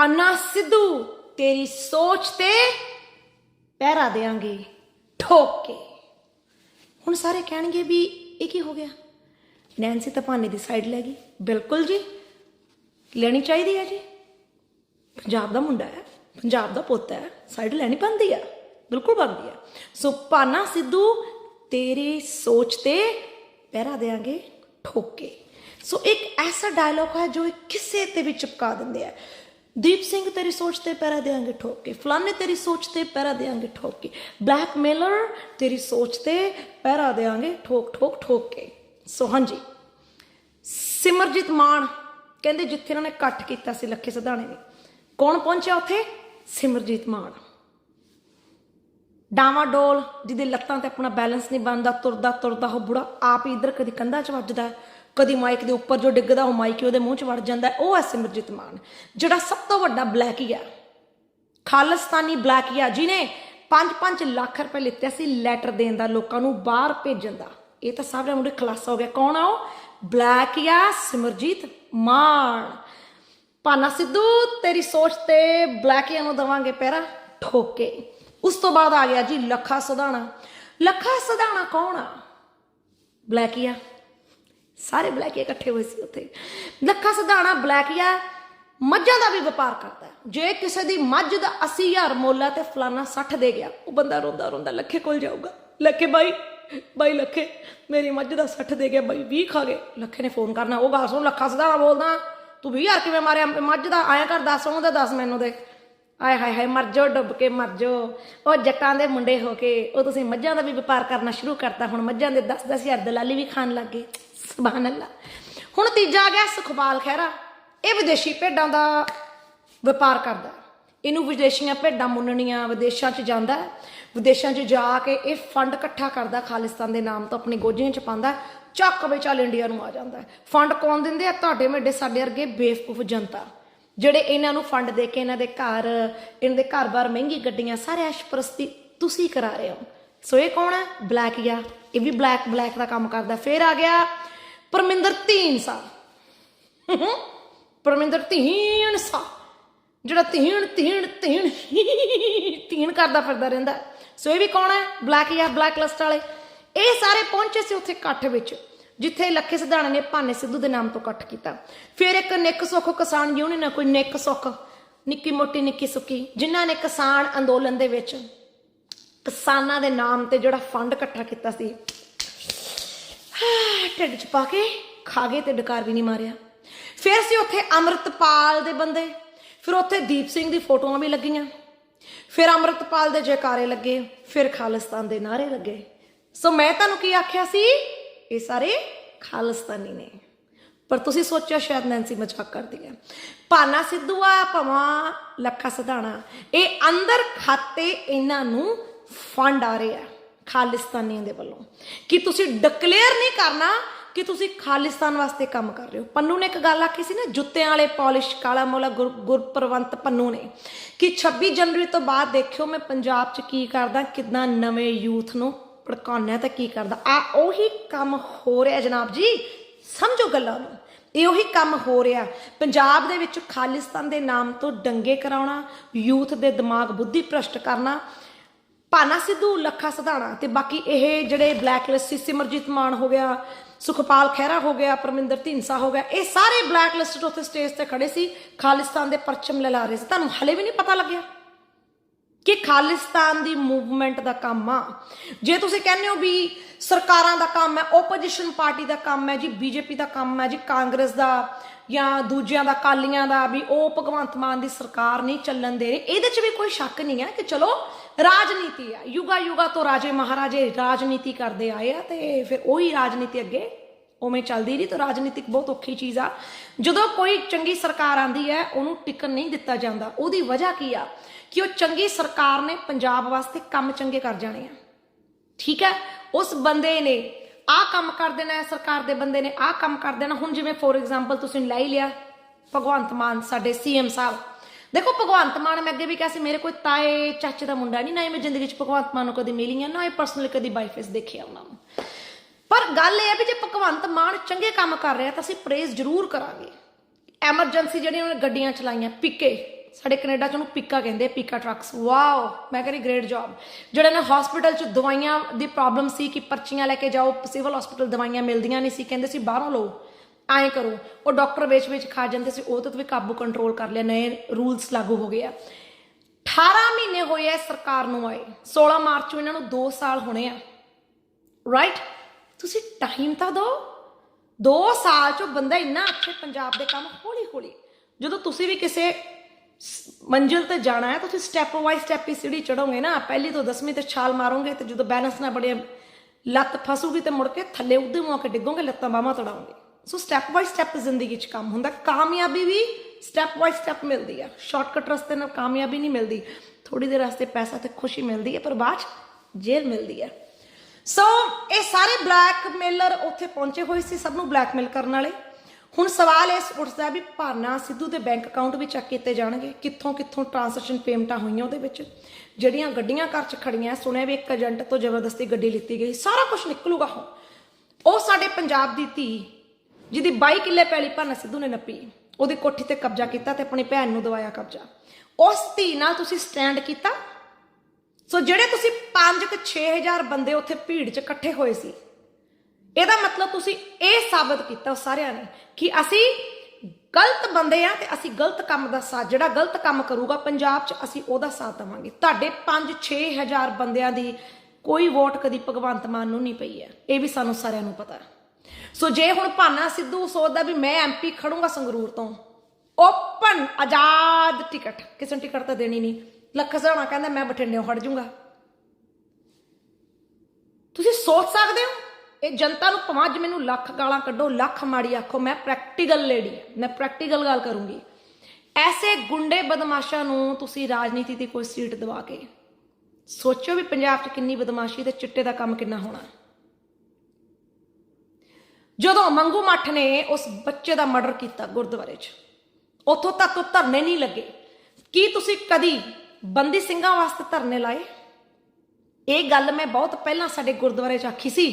ਅੰਨਾ ਸਿੱਧੂ, ਤੇਰੀ ਸੋਚ ਤੇ ਪਹਿਰਾ ਦੇਾਂਗੇ ਠੋਕ। ਕੇ ਹੁਣ ਸਾਰੇ ਕਹਿਣਗੇ ਵੀ ਇਹ ਕੀ ਹੋ ਗਿਆ? ਨੈਂਸੀ ਤਾਂ ਭਾਨੇ ਦੀ ਸਾਈਡ ਲੈ ਗਈ। ਬਿਲਕੁਲ ਜੀ। ਲੈਣੀ ਚਾਹੀਦੀ ਹੈ ਜੀ। ਪੰਜਾਬ ਦਾ ਮੁੰਡਾ ਹੈ। ਪੰਜਾਬ ਦਾ ਪੁੱਤ ਹੈ। ਸਾਈਡ ਲੈਣੀ ਬੰਦੀ ਹੈ। ਬਿਲਕੁਲ ਬਣਦੀ ਹੈ। ਸੋ ਪਾਨਾ ਸਿੱਧੂ, ਤੇਰੀ ਸੋਚ ਤੇ ਪਹਿਰਾ ਦੇਾਂਗੇ ਠੋਕੇ। ਸੋ ਇੱਕ ਐਸਾ ਡਾਇਲੌਗ ਹੈ ਜੋ ਕਿਸੇ ਤੇ ਵੀ ਚਿਪਕਾ ਦਿੰਦੇ ਆ। ਦੀਪ ਸਿੰਘ ਤੇਰੀ ਸੋਚ ਤੇ ਪਹਿਰਾ ਦੇਾਂਗੇ ਠੋਕ ਕੇ ਫਲਾਣੇ ਤੇਰੀ ਸੋਚ ਤੇ ਪਹਿਰਾ ਦੇਾਂਗੇ ਠੋਕ ਕੇ ਬਲੈਕਮੇਲਰ ਤੇਰੀ ਸੋਚ ਤੇ ਪਹਿਰਾ ਦੇਾਂਗੇ ਠੋਕ ਠੋਕ ਠੋਕ। ਕੇ ਸੋ ਹਾਂਜੀ, ਸਿਮਰਜੀਤ ਮਾਨ ਕਹਿੰਦੇ ਜਿੱਥੇ ਇਹਨਾਂ ਨੇ ਇਕੱਠ ਕੀਤਾ ਸੀ ਲੱਖੇ ਸਧਾਣੇ ਨੇ। ਕੌਣ ਪਹੁੰਚਿਆ ਉੱਥੇ? ਸਿਮਰਜੀਤ ਮਾਨ। ਡਾਵਾ ਡੋਲ, ਜਿਹਦੇ ਲੱਤਾਂ ਤੇ ਆਪਣਾ ਬੈਲੈਂਸ ਨਹੀਂ ਬਣਦਾ ਤੁਰਦਾ ਤੁਰਦਾ ਉਹ ਬੁੜਾ ਆਪ ਹੀ ਇਧਰ ਕਦੀ ਕੰਧਾਂ 'ਚ ਵੱਜਦਾ ਕਦੀ ਮਾਈਕ ਦੇ ਉੱਪਰ ਜੋ ਡਿੱਗਦਾ, ਉਹ ਮਾਈਕ ਉਹਦੇ ਮੂੰਹ 'ਚ ਵੜ ਜਾਂਦਾ ਉਹ ਹੈ ਸਿਮਰਜੀਤ ਮਾਨ, ਜਿਹੜਾ ਸਭ ਤੋਂ ਵੱਡਾ ਬਲੈਕੀਆ ਹੀ ਆ ਖਾਲਿਸਤਾਨੀ ਬਲੈਕ ਜਿਹਨੇ 5-5 ਲੱਖ ਰੁਪਏ ਲਿੱਤੇ ਸੀ ਲੈਟਰ ਦੇਣ ਦਾ, ਲੋਕਾਂ ਨੂੰ ਬਾਹਰ ਭੇਜਣ ਦਾ। ਇਹ ਤਾਂ ਸਭ ਮੁੰਡੇ ਖਲਾਸਾ ਹੋ ਗਿਆ। ਕੌਣ ਆ ਉਹ? ਬਲੈਕ ਆ ਸਿਮਰਜੀਤ ਮਾਨ। ਪਾਨਾ ਸਿੱਧੂ, ਤੇਰੀ ਸੋਚ ਤੇ ਬਲੈਕੀਆਂ ਨੂੰ ਦਵਾਂਗੇ ਪਹਿਰਾ ਠੋਕੇ। ਉਸ ਤੋਂ ਬਾਅਦ ਆ ਗਿਆ ਜੀ ਲੱਖਾ ਸਦਾਣਾ ਲੱਖਾ ਸਦਾਣਾ ਕੌਣ ਆ? ਬਲੈਕੀਆ ਸਾਰੇ ਬਲੈਕੀਆ ਇਕੱਠੇ ਹੋਏ ਸੀ ਉੱਥੇ। ਲੱਖਾ ਸਧਾਣਾ ਬਲੈਕੀਆ ਮੱਝਾਂ ਦਾ ਵੀ ਵਪਾਰ ਕਰਦਾ ਜੇ ਕਿਸੇ ਦੀ ਮੱਝ ਦਾ 80000 ਮੁੱਲ ਹੈ ਤੇ ਫਲਾਨਾ 60 ਦੇ ਗਿਆ, ਉਹ ਬੰਦਾ ਰੋਂਦਾ ਰੋਂਦਾ ਲੱਖੇ ਕੋਲ ਜਾਊਗਾ। ਲੱਖੇ ਬਾਈ ਬਾਈ ਲੱਖੇ, ਮੇਰੀ ਮੱਝ ਦਾ 60 ਦੇ ਗਿਆ, ਬਾਈ 20 ਖਾ ਗਏ। ਲੱਖੇ ਨੇ ਫੋਨ ਕਰਨਾ, ਉਹ ਗੱਲ ਸੁਣ, ਲੱਖਾ ਸਧਾਣਾ ਬੋਲਦਾ, ਤੂੰ 20000 ਕਿਵੇਂ ਮਾਰਿਆ? ਮੱਝ ਦਾ ਆਇਆ ਕਰ ਦੱਸ ਉਹਨੂੰ ਤੇ ਮੈਨੂੰ ਦੇ। ਆਏ ਹਾਏ ਹਾਏ, ਮਰ ਜਾਓ, ਡੁੱਬ ਕੇ ਮਰ ਜਾਓ। ਉਹ ਜੱਟਾਂ ਦੇ ਮੁੰਡੇ ਹੋ ਕੇ, ਉਹ ਤੁਸੀਂ ਮੱਝਾਂ ਦਾ ਵੀ ਵਪਾਰ ਕਰਨਾ ਸ਼ੁਰੂ ਕਰਤਾ। ਹੁਣ ਮੱਝਾਂ ਦੇ 10 ਦਸ ਹਜ਼ਾਰ ਦਲਾਲੀ ਵੀ ਖਾਣ ਲੱਗ ਗਏ। ਸੁਭਾਨ ਅੱਲਾ ਹੁਣ ਤੀਜਾ ਆ ਗਿਆ ਸੁਖਪਾਲ ਖਹਿਰਾ। ਇਹ ਵਿਦੇਸ਼ੀ ਭੇਡਾਂ ਦਾ ਵਪਾਰ ਕਰਦਾ। ਇਹਨੂੰ ਵਿਦੇਸ਼ੀਆਂ ਭੇਡਾਂ ਮੁੰਨਣੀਆਂ ਵਿਦੇਸ਼ਾਂ 'ਚ ਜਾਂਦਾ ਵਿਦੇਸ਼ਾਂ 'ਚ ਜਾ ਕੇ ਇਹ ਫੰਡ ਇਕੱਠਾ ਕਰਦਾ, ਖਾਲਿਸਤਾਨ ਦੇ ਨਾਮ ਤੋਂ ਆਪਣੀ ਗੋਝੀਆਂ 'ਚ ਪਾਉਂਦਾ। ਚੱਕ ਵੇ ਚੱਲ ਇੰਡੀਆ ਨੂੰ ਆ ਜਾਂਦਾ ਫੰਡ ਕੌਣ ਦਿੰਦੇ ਆ? ਤੁਹਾਡੇ ਮੇਡੇ ਸਾਡੇ ਵਰਗੇ ਬੇਵਕੂਫ ਜਨਤਾ। ਜਿਹੜੇ ਇਹਨਾਂ ਨੂੰ ਫੰਡ ਦੇ ਕੇ ਇਹਨਾਂ ਦੇ ਘਰ, ਇਹਨਾਂ ਦੇ ਘਰ-ਬਾਰ ਮਹਿੰਗੀ ਗੱਡੀਆਂ, ਸਾਰੇ ਐਸ਼ਪਰਸਤੀ ਤੁਸੀਂ ਕਰਾ ਰਹੇ ਹੋ। ਸੋ ਇਹ ਕੌਣ ਹੈ? ਬਲੈਕ ਯਾ ਇਹ ਵੀ ਬਲੈਕ ਬਲੈਕ ਦਾ ਕੰਮ ਕਰਦਾ। ਫਿਰ ਆ ਗਿਆ ਪਰਮਿੰਦਰ ਢੀਂਡਸਾ ਪਰਮਿੰਦਰ ਢੀਂਡਸਾ ਜਿਹੜਾ ਤੀਣ ਤੀਣ ਤੀਣ ਤੀਣ ਕਰਦਾ ਫਿਰਦਾ ਰਹਿੰਦਾ। ਹੈ। ਸੋ ਇਹ ਵੀ ਕੌਣ ਹੈ? ਬਲੈਕ ਯਾ ਬਲੈਕ ਲਿਸਟ ਵਾਲੇ। ਇਹ ਸਾਰੇ ਪਹੁੰਚੇ ਸੀ ਉੱਥੇ ਇਕੱਠ ਵਿੱਚ। ਜਿੱਥੇ ਲੱਖੇ ਸਿਧਾਣਾ ਨੇ ਭਾਨੇ ਸਿੱਧੂ ਦੇ ਨਾਮ ਤੋਂ ਇਕੱਠ ਕੀਤਾ। ਫਿਰ ਇੱਕ ਨਿੱਕ ਸੁੱਖ ਕਿਸਾਨ ਯੂਨੀਅਨ ਕੋਈ ਨਿੱਕ ਸੁੱਖ, ਨਿੱਕੀ ਮੋਟੀ, ਨਿੱਕੀ ਸੁੱਕੀ ਜਿਨ੍ਹਾਂ ਨੇ ਕਿਸਾਨ ਅੰਦੋਲਨ ਦੇ ਵਿੱਚ ਕਿਸਾਨਾਂ ਦੇ ਨਾਮ ਤੇ ਜਿਹੜਾ ਫੰਡ ਇਕੱਠਾ ਕੀਤਾ ਸੀ ਢਿੱਡ ਚ ਪਾ ਕੇ ਖਾ ਗਏ ਤੇ ਡਕਾਰ ਵੀ ਨਹੀਂ ਮਾਰਿਆ। ਫਿਰ ਸੀ ਉੱਥੇ ਅੰਮ੍ਰਿਤਪਾਲ ਦੇ ਬੰਦੇ, ਫਿਰ ਉੱਥੇ ਦੀਪ ਸਿੰਘ ਦੀ ਫੋਟੋਆਂ ਵੀ ਲੱਗੀਆਂ। ਫਿਰ ਅੰਮ੍ਰਿਤਪਾਲ ਦੇ ਜੈਕਾਰੇ ਲੱਗੇ, ਫਿਰ ਖਾਲਿਸਤਾਨ ਦੇ ਨਾਰੇ ਲੱਗੇ। ਸੋ ਮੈਂ ਤੁਹਾਨੂੰ ਕੀ ਆਖਿਆ ਸੀ? ਇਹ ਸਾਰੇ ਖਾਲਿਸਤਾਨੀ ਨੇ। ਪਰ ਤੁਸੀਂ ਸੋਚਿਆ ਸ਼ਾਇਦ ਨੈਂਸੀ ਮਜ਼ਾਕ ਕਰਦੀ ਹੈ। ਪਾਨਾ ਸਿੱਧੂ ਆ, ਭਵਾਂ ਲੱਖਾ ਸਧਾਣਾ। ਇਹ ਅੰਦਰ ਖਾਤੇ ਇਹਨਾਂ ਨੂੰ ਫੰਡ ਆ ਰਹੇ ਆ, ਖਾਲਿਸਤਾਨੀਆਂ ਦੇ ਵੱਲੋਂ। ਕਿ ਤੁਸੀਂ ਡਿਕਲੇਅਰ ਨਹੀਂ ਕਰਨਾ ਕਿ ਤੁਸੀਂ ਖਾਲਿਸਤਾਨ ਵਾਸਤੇ ਕੰਮ ਕਰ ਰਹੇ ਹੋ। ਪੰਨੂ ਨੇ ਇੱਕ ਗੱਲ ਆਖੀ ਸੀ ਨਾ, ਜੁੱਤਿਆਂ ਵਾਲੇ ਪਾਲਿਸ਼, ਕਾਲਾ ਮੋਲਾ ਗੁਰ- ਗੁਰਪ੍ਰਵੰਤ ਪੰਨੂ ਨੇ। ਕਿ 26 ਜਨਵਰੀ ਤੋਂ ਬਾਅਦ ਦੇਖਿਓ ਮੈਂ ਪੰਜਾਬ 'ਚ ਕੀ ਕਰਦਾ, ਕਿਦਾਂ ਨਵੇਂ ਯੂਥ ਨੂੰ ਭੜਕਾਉਣਾ ਤਾਂ ਕੀ ਕਰਦਾ? ਆ ਉਹੀ ਕੰਮ ਹੋ ਰਿਹਾ ਜਨਾਬ ਜੀ, ਸਮਝੋ ਗੱਲਾਂ ਨੂੰ। ਇਹ ਉਹੀ ਕੰਮ ਹੋ ਰਿਹਾ। ਪੰਜਾਬ ਦੇ ਵਿੱਚ ਖਾਲਿਸਤਾਨ ਦੇ ਨਾਮ ਤੋਂ ਡੰਗੇ ਕਰਾਉਣਾ, ਯੂਥ ਦੇ ਦਿਮਾਗ ਬੁੱਧੀ ਭ੍ਰਸ਼ਟ ਕਰਨਾ ਪਾਨਾ ਸਿੱਧੂ ਲੱਖਾ ਸਧਾਣਾ ਤੇ ਬਾਕੀ ਇਹ ਜਿਹੜੇ ਬਲੈਕ ਲਿਸਟ ਸੀ, ਸਿਮਰਜੀਤ ਮਾਨ ਹੋ ਗਿਆ, ਸੁਖਪਾਲ ਖਹਿਰਾ ਹੋ ਗਿਆ, ਪਰਮਿੰਦਰ ਢੀਂਸਾ ਹੋ ਗਿਆ, ਇਹ ਸਾਰੇ ਬਲੈਕ ਲਿਸਟ ਉੱਥੇ ਸਟੇਜ ਤੇ ਖੜੇ ਸੀ, ਖਾਲਿਸਤਾਨ ਦੇ ਪਰਚਮ ਲਹਿਲਾ ਰਹੇ ਸੀ। ਤੁਹਾਨੂੰ ਹਲੇ ਵੀ ਨਹੀਂ ਪਤਾ ਲੱਗਿਆ? ਕਿ ਖਾਲਿਸਤਾਨ ਦੀ ਮੂਵਮੈਂਟ ਦਾ ਕੰਮ ਆ। ਜੇ ਤੁਸੀਂ ਕਹਿੰਦੇ ਹੋ ਵੀ ਸਰਕਾਰਾਂ ਦਾ ਕੰਮ ਹੈ ਓਪੋਜੀਸ਼ਨ ਪਾਰਟੀ ਦਾ ਕੰਮ ਹੈ ਜੀ, ਬੀਜੇਪੀ ਦਾ ਕੰਮ ਹੈ ਜੀ, ਕਾਂਗਰਸ ਦਾ ਜਾਂ ਦੂਜਿਆਂ ਦਾ ਕਾਲੀਆਂ ਦਾ ਵੀ ਉਹ ਭਗਵੰਤ ਮਾਨ ਦੀ ਸਰਕਾਰ ਨਹੀਂ ਚੱਲਣ ਦੇ ਰਹੀ। ਇਹਦੇ 'ਚ ਵੀ ਕੋਈ ਸ਼ੱਕ ਨਹੀਂ ਹੈ ਕਿ ਚਲੋ ਰਾਜਨੀਤੀ ਆ ਯੁਗਾ ਯੁਗਾ ਤੋਂ ਰਾਜੇ ਮਹਾਰਾਜੇ ਰਾਜਨੀਤੀ ਕਰਦੇ ਆਏ ਆ ਤੇ ਫਿਰ ਉਹੀ ਰਾਜਨੀਤੀ ਅੱਗੇ ਉਵੇਂ ਚੱਲਦੀ ਰਹੀ ਤਾਂ ਰਾਜਨੀਤਿਕ ਬਹੁਤ ਔਖੀ ਚੀਜ਼ ਆ। ਜਦੋਂ ਕੋਈ ਚੰਗੀ ਸਰਕਾਰ ਆਂਦੀ ਹੈ, ਉਹਨੂੰ ਟਿਕਣ ਨਹੀਂ ਦਿੱਤਾ ਜਾਂਦਾ। ਉਹਦੀ ਵਜ੍ਹਾ ਕੀ ਆ? ਕਿ ਉਹ ਚੰਗੀ ਸਰਕਾਰ ਨੇ ਪੰਜਾਬ ਵਾਸਤੇ ਕੰਮ ਚੰਗੇ ਕਰ ਜਾਣੇ ਆ। ਠੀਕ ਹੈ? ਉਸ ਬੰਦੇ ਨੇ ਆਹ ਕੰਮ ਕਰ ਦੇਣਾ ਹੈ ਸਰਕਾਰ ਦੇ ਬੰਦੇ ਨੇ ਆਹ ਕੰਮ ਕਰ ਦੇਣਾ। ਹੁਣ ਜਿਵੇਂ ਫੋਰ ਐਗਜ਼ਾਮਪਲ ਤੁਸੀਂ ਲੈ ਹੀ ਲਿਆ, ਭਗਵੰਤ ਮਾਨ ਸਾਡੇ ਸੀਐਮ ਸਾਹਿਬ। ਦੇਖੋ, ਭਗਵੰਤ ਮਾਨ ਮੈਂ ਅੱਗੇ ਵੀ ਕਿਹਾ ਸੀ, ਮੇਰੇ ਕੋਈ ਤਾਏ ਚਾਚੇ ਦਾ ਮੁੰਡਾ ਨਹੀਂ, ਨਾ ਹੀ ਮੈਂ ਜ਼ਿੰਦਗੀ 'ਚ ਭਗਵੰਤ ਮਾਨ ਨੂੰ ਕਦੀ ਮਿਲੀ ਆ ਨਾ ਇਹ ਪਰਸਨਲੀ ਕਦੀ ਬਾਈਫੇਸ ਦੇਖਿਆ ਉਹਨਾਂ ਨੂੰ। ਪਰ ਗੱਲ ਇਹ ਹੈ ਵੀ ਜੇ ਭਗਵੰਤ ਮਾਨ ਚੰਗੇ ਕੰਮ ਕਰ ਰਿਹਾ ਤਾਂ ਅਸੀਂ ਪ੍ਰੇਜ਼ ਜ਼ਰੂਰ ਕਰਾਂਗੇ। ਐਮਰਜੈਂਸੀ ਜਿਹੜੀਆਂ ਉਹਨੇ ਗੱਡੀਆਂ ਚਲਾਈਆਂ, ਪਿੱਕੇ। ਸਾਡੇ ਕੈਨੇਡਾ ਚ ਉਹਨੂੰ ਪਿੱਕਾ ਕਹਿੰਦੇ ਪਿੱਕਾ ਪੀਕਾ ਟਰੱਕਸ। ਵਾਓ, ਮੈਂ ਕਹਿੰਦੀ ਗ੍ਰੇਟ ਜੌਬ ਜਿਹੜੇ ਨੇ ਹਸਪੀਟਲ ਚ ਦਵਾਈਆਂ ਦੀ ਪ੍ਰੋਬਲਮ ਸੀ ਕਿ ਪਰਚੀਆਂ ਲੈ ਕੇ ਜਾਓ ਸਿਵਲ ਹਸਪੀਟਲ ਦਵਾਈਆਂ ਮਿਲਦੀਆਂ ਨਹੀਂ ਸੀ, ਕਹਿੰਦੇ ਸੀ ਬਾਹਰੋਂ ਲਓ। ਐਂ ਕਰੋ। ਉਹ ਡਾਕਟਰ ਵੇਚ ਵੇਚ ਖਾ ਜਾਂਦੇ ਸੀ, ਉਹ ਤੋਂ ਵੀ ਕਾਬੂ ਕੰਟਰੋਲ ਕਰ ਲਿਆ, ਨਵੇਂ ਰੂਲਸ ਲਾਗੂ ਹੋ ਗਏ ਆ। 18 ਮਹੀਨੇ ਹੋਏ ਆ ਸਰਕਾਰ ਨੂੰ ਆਏ। 16 ਮਾਰਚ ਨੂੰ ਇਹਨਾਂ ਨੂੰ 2 ਸਾਲ ਹੋਣੇ ਆ। ਰਾਈਟ ਤੁਸੀਂ ਟਾਈਮ ਤਾਂ ਦਿਓ। 2 ਸਾਲ 'ਚੋਂ ਬੰਦਾ ਇੰਨਾ ਅੱਛੇ ਪੰਜਾਬ ਦੇ ਕੰਮ ਹੌਲੀ ਹੌਲੀ ਜਦੋਂ ਤੁਸੀਂ ਵੀ ਕਿਸੇ ਮੰਜ਼ਿਲ ਤੇ ਜਾਣਾ ਹੈ, ਤੁਸੀਂ ਸਟੈਪ ਬਾਈ ਸਟੈਪ ਹੀ ਸਿੜੀ ਚੜੋਗੇ ਨਾ। ਪਹਿਲੀ ਤੋਂ 10ਵੀਂ ਤੇ ਛਾਲ ਮਾਰੋਗੇ ਤੇ ਜਦੋਂ ਬੈਲੈਂਸ ਨਾ ਬੜੇ ਲੱਤ ਫਸੂਗੀ ਤੇ ਮੁੜ ਕੇ ਥੱਲੇ ਉੱਦੇ ਮੂੰਹ ਕੇ ਡਿੱਗੋਗੇ, ਲੱਤਾਂ ਬਾਹਾਂ ਤੜਾਉਂਗੇ ਸੋ ਸਟੈਪ ਬਾਈ ਸਟੈਪ ਜ਼ਿੰਦਗੀ 'ਚ ਕੰਮ ਹੁੰਦਾ। ਕਾਮਯਾਬੀ ਵੀ ਸਟੈਪ ਬਾਈ ਸਟੈਪ ਮਿਲਦੀ ਆ। ਸ਼ਾਰਟਕਟ ਰਸਤੇ ਨਾਲ ਕਾਮਯਾਬੀ ਨਹੀਂ ਮਿਲਦੀ। ਥੋੜੀ ਦੇਰ ਵਾਸਤੇ ਪੈਸਾ ਤੇ ਖੁਸ਼ੀ ਮਿਲਦੀ ਹੈ ਪਰ ਬਾਅਦ 'ਚ ਜੇਲ੍ਹ ਮਿਲਦੀ ਹੈ ਸੋ ਇਹ ਸਾਰੇ ਬਲੈਕਮੇਲਰ ਉੱਥੇ ਪਹੁੰਚੇ ਹੋਏ ਸੀ, ਸਭ ਨੂੰ ਬਲੈਕਮੇਲ ਕਰਨ ਵਾਲੇ। ਹੁਣ ਸਵਾਲ ਇਸ ਉੱਠਦਾ ਵੀ ਭਾਨਾ ਸਿੱਧੂ ਦੇ ਬੈਂਕ ਅਕਾਊਂਟ ਵੀ ਚੈੱਕ ਕੀਤੇ ਜਾਣਗੇ। ਕਿੱਥੋਂ ਕਿੱਥੋਂ ਟ੍ਰਾਂਜੈਕਸ਼ਨ ਪੇਮੈਂਟਾਂ ਹੋਈਆਂ ਉਹਦੇ ਵਿੱਚ? ਜਿਹੜੀਆਂ ਗੱਡੀਆਂ ਘਰ 'ਚ ਖੜੀਆਂ, ਸੁਣਿਆ ਵੀ ਇੱਕ ਏਜੰਟ ਤੋਂ ਜ਼ਬਰਦਸਤੀ ਗੱਡੀ ਲਿੱਤੀ ਗਈ, ਸਾਰਾ ਕੁਝ ਨਿਕਲੂਗਾ ਹੁਣ। ਉਹ ਸਾਡੇ ਪੰਜਾਬ ਦੀ ਧੀ, ਜਿਹਦੀ 22 ਕਿੱਲੇ ਪੈਲੀ ਭਾਨਾ ਸਿੱਧੂ ਨੇ ਨੱਪੀ। ਉਹਦੀ ਕੋਠੀ ਤੇ ਕਬਜ਼ਾ ਕੀਤਾ ਤੇ ਆਪਣੀ ਭੈਣ ਨੂੰ ਦਵਾਇਆ ਕਬਜ਼ਾ। ਉਸ ਧੀ ਨਾਲ ਤੁਸੀਂ ਸਟੈਂਡ ਕੀਤਾ ਸੋ ਜਿਹੜੇ ਤੁਸੀਂ 5 ਕਿ 6000 ਬੰਦੇ ਉੱਥੇ ਭੀੜ 'ਚ ਇਕੱਠੇ ਹੋਏ ਸੀ, ਇਹਦਾ ਮਤਲਬ ਤੁਸੀਂ ਇਹ ਸਾਬਤ ਕੀਤਾ ਸਾਰਿਆਂ ਨੇ ਕਿ ਅਸੀਂ ਗਲਤ ਬੰਦੇ ਆ ਤੇ ਅਸੀਂ ਗਲਤ ਕੰਮ ਦਾ ਸਾਥ, ਜਿਹੜਾ ਗਲਤ ਕੰਮ ਕਰੂਗਾ ਪੰਜਾਬ 'ਚ ਅਸੀਂ ਉਹਦਾ ਸਾਥ ਦੇਵਾਂਗੇ। ਤੁਹਾਡੇ 5-6000 ਬੰਦਿਆਂ ਦੀ ਕੋਈ ਵੋਟ ਕਦੀ ਭਗਵੰਤ ਮਾਨ ਨੂੰ ਨਹੀਂ ਪਈ ਹੈ, ਇਹ ਵੀ ਸਾਨੂੰ ਸਾਰਿਆਂ ਨੂੰ ਪਤਾ। ਸੋ ਜੇ ਹੁਣ ਭਾਨਾ ਸਿੱਧੂ ਸੋਚਦਾ ਵੀ ਮੈਂ ਐਮਪੀ ਖੜੂੰਗਾ ਸੰਗਰੂਰ ਤੋਂ ਓਪਨ ਆਜ਼ਾਦ ਟਿਕਟ, ਕਿਸੇ ਨੂੰ ਟਿਕਟ ਤਾਂ ਦੇਣੀ ਨਹੀਂ। ਲੱਖ ਸਹਾਣਾ ਕਹਿੰਦਾ, ਮੈਂ ਬਠਿੰਡਿਓਂ ਖੜ ਜਾਊਂਗਾ ਤੁਸੀਂ ਸੋਚ ਸਕਦੇ ਹੋ? ਇਹ ਜਨਤਾ ਨੂੰ ਭਾਵੇਂ ਮੈਨੂੰ ਲੱਖ ਗਾਲਾਂ ਕੱਢੋ, ਲੱਖ ਮਾੜੀ ਆਖੋ, ਮੈਂ ਪ੍ਰੈਕਟੀਕਲ ਲੇਡੀ ਮੈਂ ਪ੍ਰੈਕਟੀਕਲ ਗੱਲ ਕਰੂੰਗੀ। ਐਸੇ ਗੁੰਡੇ ਬਦਮਾਸ਼ਾਂ ਨੂੰ ਤੁਸੀਂ ਰਾਜਨੀਤੀ ਦੀ ਕੋਈ ਸੀਟ ਦਵਾ ਕੇ ਸੋਚੋ ਵੀ ਪੰਜਾਬ 'ਚ ਕਿੰਨੀ ਬਦਮਾਸ਼ੀ ਤੇ ਚਿੱਟੇ ਦਾ ਕੰਮ ਕਿੰਨਾ ਹੋਣਾ। ਜਦੋਂ ਮੰਗੂ ਮੱਠ ਨੇ ਉਸ ਬੱਚੇ ਦਾ ਮਰਡਰ ਕੀਤਾ ਗੁਰਦੁਆਰੇ 'ਚ, ਉੱਥੋਂ ਤੱਕ ਉਹ ਧਰਨੇ ਨਹੀਂ ਲੱਗੇ। ਕੀ ਤੁਸੀਂ ਕਦੀ ਬੰਦੀ ਸਿੰਘਾਂ ਵਾਸਤੇ ਧਰਨੇ ਲਾਏ। ਇਹ ਗੱਲ ਮੈਂ ਬਹੁਤ ਪਹਿਲਾਂ ਸਾਡੇ ਗੁਰਦੁਆਰੇ 'ਚ ਆਖੀ ਸੀ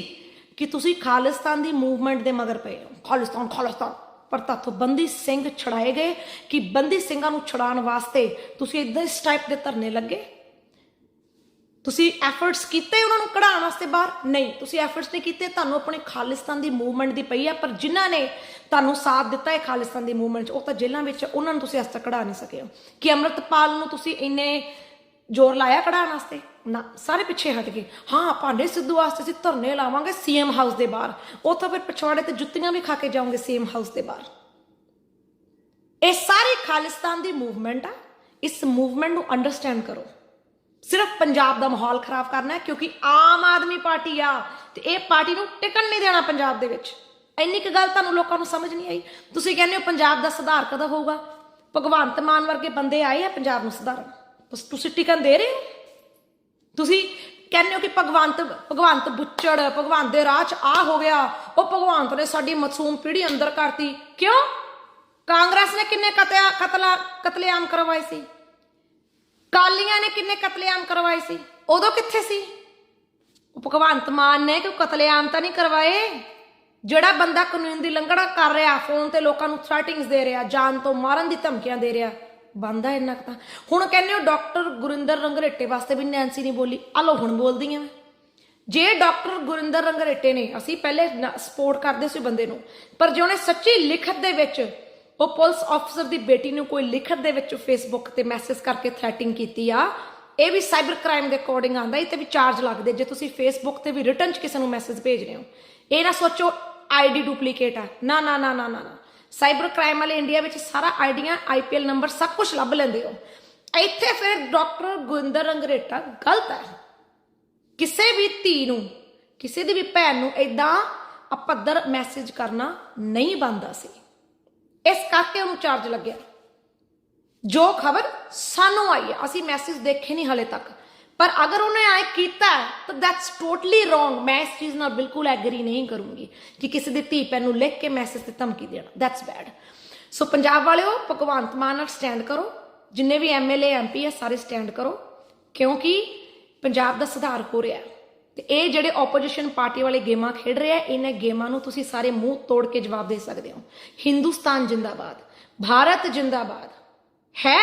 ਕਿ ਤੁਸੀਂ ਖਾਲਿਸਤਾਨ ਦੀ ਮੂਵਮੈਂਟ ਦੇ ਮਗਰ ਪਏ ਹੋ। ਖਾਲਿਸਤਾਨ ਖਾਲਿਸਤਾਨ। ਪਰ ਤਾਥੋਂ ਬੰਦੀ ਸਿੰਘ ਛੜਾਏ ਗਏ ਕਿ ਬੰਦੀ ਸਿੰਘਾਂ ਨੂੰ ਛੁਡਾਉਣ ਵਾਸਤੇ ਤੁਸੀਂ ਇਦਾਂ ਇਸ ਟਾਈਪ ਦੇ ਧਰਨੇ ਲੱਗੇ। ਤੁਸੀਂ ਐਫਰਟਸ ਕੀਤੇ ਉਹਨਾਂ ਨੂੰ ਕਢਾਉਣ ਵਾਸਤੇ ਬਾਹਰ? ਨਹੀਂ। ਤੁਸੀਂ ਐਫਰਟਸ ਨਹੀਂ ਕੀਤੇ, ਤੁਹਾਨੂੰ ਆਪਣੇ ਖਾਲਿਸਤਾਨ ਦੀ ਮੂਵਮੈਂਟ ਦੀ ਪਈ ਆ, ਪਰ ਜਿਨ੍ਹਾਂ ਨੇ ਤੁਹਾਨੂੰ ਸਾਥ ਦਿੱਤਾ ਹੈ ਖਾਲਿਸਤਾਨ ਦੀ ਮੂਵਮੈਂਟ 'ਚ, ਉਹ ਤਾਂ ਜੇਲ੍ਹਾਂ ਵਿੱਚ ਉਹਨਾਂ ਨੂੰ ਤੁਸੀਂ ਅੱਜ ਕਢਾ ਨਹੀਂ ਸਕੇ ਹੋ। ਕਿ ਅੰਮ੍ਰਿਤਪਾਲ ਨੂੰ ਤੁਸੀਂ ਇੰਨੇ ਜ਼ੋਰ ਲਾਇਆ ਕਢਾਉਣ ਵਾਸਤੇ? ਨਾ, ਸਾਰੇ ਪਿੱਛੇ ਹਟ ਗਏ। ਹਾਂ, ਭਾਂਡੇ ਸਿੱਧੂ ਵਾਸਤੇ ਅਸੀਂ ਧਰਨੇ ਲਾਵਾਂਗੇ ਸੀਐਮ ਹਾਊਸ ਦੇ ਬਾਹਰ। ਉੱਥੋਂ ਫਿਰ ਪਿਛਵਾੜੇ ਤੇ ਜੁੱਤੀਆਂ ਵੀ ਖਾ ਕੇ ਜਾਓਗੇ ਸੀਐਮ ਹਾਊਸ ਦੇ ਬਾਹਰ। ਇਹ ਸਾਰੀ ਖਾਲਿਸਤਾਨ ਦੀ ਮੂਵਮੈਂਟ ਆ। ਇਸ ਮੂਵਮੈਂਟ ਨੂੰ ਅੰਡਰਸਟੈਂਡ ਕਰੋ। ਸਿਰਫ ਪੰਜਾਬ ਦਾ ਮਾਹੌਲ ਖਰਾਬ ਕਰਨਾ ਹੈ ਕਿਉਂਕਿ ਆਮ ਆਦਮੀ ਪਾਰਟੀ ਆ ਤੇ ਇਹ ਪਾਰਟੀ ਨੂੰ ਟਿਕਣ ਨਹੀਂ ਦੇਣਾ ਪੰਜਾਬ ਦੇ ਵਿੱਚ। ਇੰਨੀ ਕੁ ਗੱਲ ਤੁਹਾਨੂੰ ਲੋਕਾਂ ਨੂੰ ਸਮਝ ਨਹੀਂ ਆਈ? ਤੁਸੀਂ ਕਹਿੰਦੇ ਹੋ ਪੰਜਾਬ ਦਾ ਸੁਧਾਰ ਕਦੋਂ ਹੋਊਗਾ? ਭਗਵੰਤ ਮਾਨ ਵਰਗੇ ਬੰਦੇ ਆਏ ਆ ਪੰਜਾਬ ਨੂੰ ਸੁਧਾਰਨ। ਤੁਸੀਂ ਟਿਕਣ ਦੇ ਰਹੇ ਹੋ? ਤੁਸੀਂ ਕਹਿੰਦੇ ਹੋ ਕਿ ਭਗਵੰਤ ਭਗਵੰਤ ਬੁੱਚੜ, ਭਗਵੰਤ ਦੇ ਰਾਹ 'ਚ ਆ ਹੋ ਗਿਆ। ਉਹ ਭਗਵੰਤ ਨੇ ਸਾਡੀ ਮਾਸੂਮ ਪੀੜ੍ਹੀ ਅੰਦਰ ਕਰਤੀ। ਕਿਉਂ? ਕਾਂਗਰਸ ਨੇ ਕਿੰਨੇ ਕਤਿਆ, ਕਤਲਾ, ਕਤਲੇਆਮ ਕਰਵਾਏ ਸੀ? ਕਾਲੀਆਂ ਨੇ ਕਿੰਨੇ ਕਤਲੇਆਮ ਕਰਵਾਏ ਸੀ? ਉਦੋਂ ਕਿੱਥੇ ਸੀ? ਭਗਵੰਤ ਮਾਨ ਨੇ ਕਿ ਕਤਲੇਆਮ ਤਾਂ ਨਹੀਂ ਕਰਵਾਏ? ਜਿਹੜਾ ਬੰਦਾ ਕਾਨੂੰਨ ਦੀ ਲੰਘਣਾ ਕਰ ਰਿਹਾ, ਫੋਨ ਤੇ ਲੋਕਾਂ ਨੂੰ ਥ੍ਰੈਟਿੰਗਸ ਦੇ ਰਿਹਾ, ਜਾਨ ਤੋਂ ਮਾਰਨ ਦੀ ਧਮਕੀਆਂ ਦੇ ਰਿਹਾ, ਬੰਦਾ ਇੰਨਾ ਕੁ ਤਾਂ ਹੁਣ ਕਹਿੰਦੇ ਹੋ ਡਾਕਟਰ ਗੁਰਿੰਦਰ ਰੰਗਰੇਟੇ ਵਾਸਤੇ ਵੀ ਨੈਂਸੀ ਨਹੀਂ ਬੋਲੀ। ਆ ਲੋ ਹੁਣ ਬੋਲਦੀ ਆ ਮੈਂ। ਜੇ ਡਾਕਟਰ ਗੁਰਿੰਦਰ ਰੰਗਰੇਟੇ ਨੇ, ਅਸੀਂ ਪਹਿਲੇ ਸਪੋਰਟ ਕਰਦੇ ਸੀ ਬੰਦੇ ਨੂੰ, ਪਰ ਜੇ ਉਹਨੇ ਸੱਚੀ ਲਿਖਤ ਦੇ ਵਿੱਚ ਉਹ ਪੁਲਿਸ ਅਫਸਰ ਦੀ ਬੇਟੀ ਨੂੰ ਕੋਈ ਲਿਖਤ ਦੇ ਵਿੱਚ ਫੇਸਬੁੱਕ ਤੇ ਮੈਸੇਜ ਕਰਕੇ ਥ੍ਰੈਟਿੰਗ ਕੀਤੀ ਆ। ਇਹ ਵੀ ਸਾਈਬਰ ਕ੍ਰਾਈਮ ਦੇ ਅਕੋਰਡਿੰਗ ਆਂਦਾ ਇਹ ਤੇ ਵੀ ਚਾਰਜ ਲੱਗਦੇ। ਜੇ ਤੁਸੀਂ ਫੇਸਬੁੱਕ ਤੇ ਵੀ ਰਿਟਰਨ ਚ ਕਿਸੇ ਨੂੰ ਮੈਸੇਜ ਭੇਜ ਰਹੇ ਹੋ, ਇਹ ਨਾ ਸੋਚੋ ਆਈਡੀ ਡੁਪਲੀਕੇਟ ਆ। ਨਾ ਨਾ ਨਾ ਨਾ ਨਾ ਸਾਈਬਰ ਕ੍ਰਾਈਮ ਵਾਲੇ ਇੰਡੀਆ ਵਿੱਚ ਸਾਰਾ ਆਈਡੀਆਂ ਆਈਪੀਐਲ ਨੰਬਰ ਸਭ ਕੁਝ ਲੱਭ ਲੈਂਦੇ ਹੋ। ਇੱਥੇ ਫਿਰ ਡਾਕਟਰ ਗੁਰਿੰਦਰ ਰੰਗਰੇਟਾ ਗਲਤ ਹੈ। ਕਿਸੇ ਵੀ ਧੀ ਨੂੰ, ਕਿਸੇ ਦੀ ਵੀ ਭੈਣ ਨੂੰ ਇਦਾਂ ਅਪੱਧਰ ਮੈਸੇਜ ਕਰਨਾ ਨਹੀਂ ਬੰਦਾ ਸੀ। ਇਸ ਕਰਕੇ ਉਹਨੂੰ ਚਾਰਜ ਲੱਗਿਆ। ਜੋ ਖਬਰ ਸਾਨੂੰ ਆਈ ਹੈ, ਅਸੀਂ ਮੈਸੇਜ ਦੇਖੇ ਨਹੀਂ ਹਲੇ ਤੱਕ। ਪਰ ਅਗਰ ਉਹਨੇ ਆਏ ਕੀਤਾ ਤਾਂ ਦੈਟਸ ਟੋਟਲੀ ਰੋਂਗ ਮੈਂ ਇਸ ਚੀਜ਼ ਨਾਲ ਬਿਲਕੁਲ ਐਗਰੀ ਨਹੀਂ ਕਰੂੰਗੀ ਕਿ ਕਿਸੇ ਦੀ ਧੀ ਭੈਣ ਨੂੰ ਲਿਖ ਕੇ ਮੈਸੇਜ ਤੇ ਧਮਕੀ ਦੇਣਾ। ਦੈਟਸ ਬੈਡ ਸੋ ਪੰਜਾਬ ਵਾਲਿਓ, ਭਗਵੰਤ ਮਾਨ ਨਾਲ ਸਟੈਂਡ ਕਰੋ। ਜਿੰਨੇ ਵੀ ਐਮਐਲਏ ਐਮਪੀ ਹੈ ਸਾਰੇ ਸਟੈਂਡ ਕਰੋ। ਕਿਉਂਕਿ ਪੰਜਾਬ ਦਾ ਸੁਧਾਰ ਹੋ ਰਿਹਾ ਹੈ। ਤੇ ਇਹ ਜਿਹੜੇ ਆਪੋਜੀਸ਼ਨ ਪਾਰਟੀ ਵਾਲੇ ਗੇਮਾਂ ਖੇਡ ਰਹੇ ਆ, ਇਹਨਾਂ ਗੇਮਾਂ ਨੂੰ ਤੁਸੀਂ ਸਾਰੇ ਮੂੰਹ ਤੋੜ ਕੇ ਜਵਾਬ ਦੇ ਸਕਦੇ ਹੋ। ਹਿੰਦੁਸਤਾਨ ਜਿੰਦਾਬਾਦ, ਭਾਰਤ ਜਿੰਦਾਬਾਦ, ਹੈ?